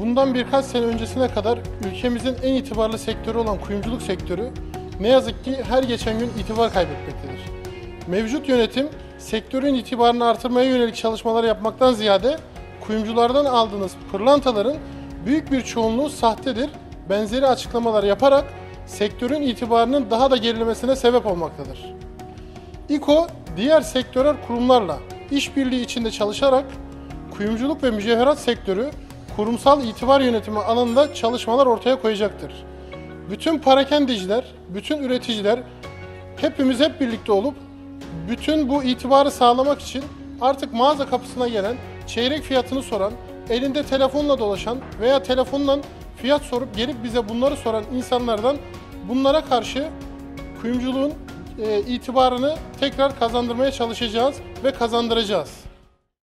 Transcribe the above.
Bundan birkaç sene öncesine kadar ülkemizin en itibarlı sektörü olan kuyumculuk sektörü ne yazık ki her geçen gün itibar kaybetmektedir. Mevcut yönetim sektörün itibarını artırmaya yönelik çalışmalar yapmaktan ziyade kuyumculardan aldığınız pırlantaların büyük bir çoğunluğu sahtedir, benzeri açıklamalar yaparak sektörün itibarının daha da gerilemesine sebep olmaktadır. İKO diğer sektörel kurumlarla işbirliği içinde çalışarak kuyumculuk ve mücevherat sektörü kurumsal itibar yönetimi alanında çalışmalar ortaya koyacaktır. Bütün parakendeciler, bütün üreticiler hepimiz hep birlikte olup bütün bu itibarı sağlamak için artık mağaza kapısına gelen, çeyrek fiyatını soran, elinde telefonla dolaşan veya telefonla fiyat sorup gelip bize bunları soran insanlardan bunlara karşı kuyumculuğun e, itibarını tekrar kazandırmaya çalışacağız ve kazandıracağız.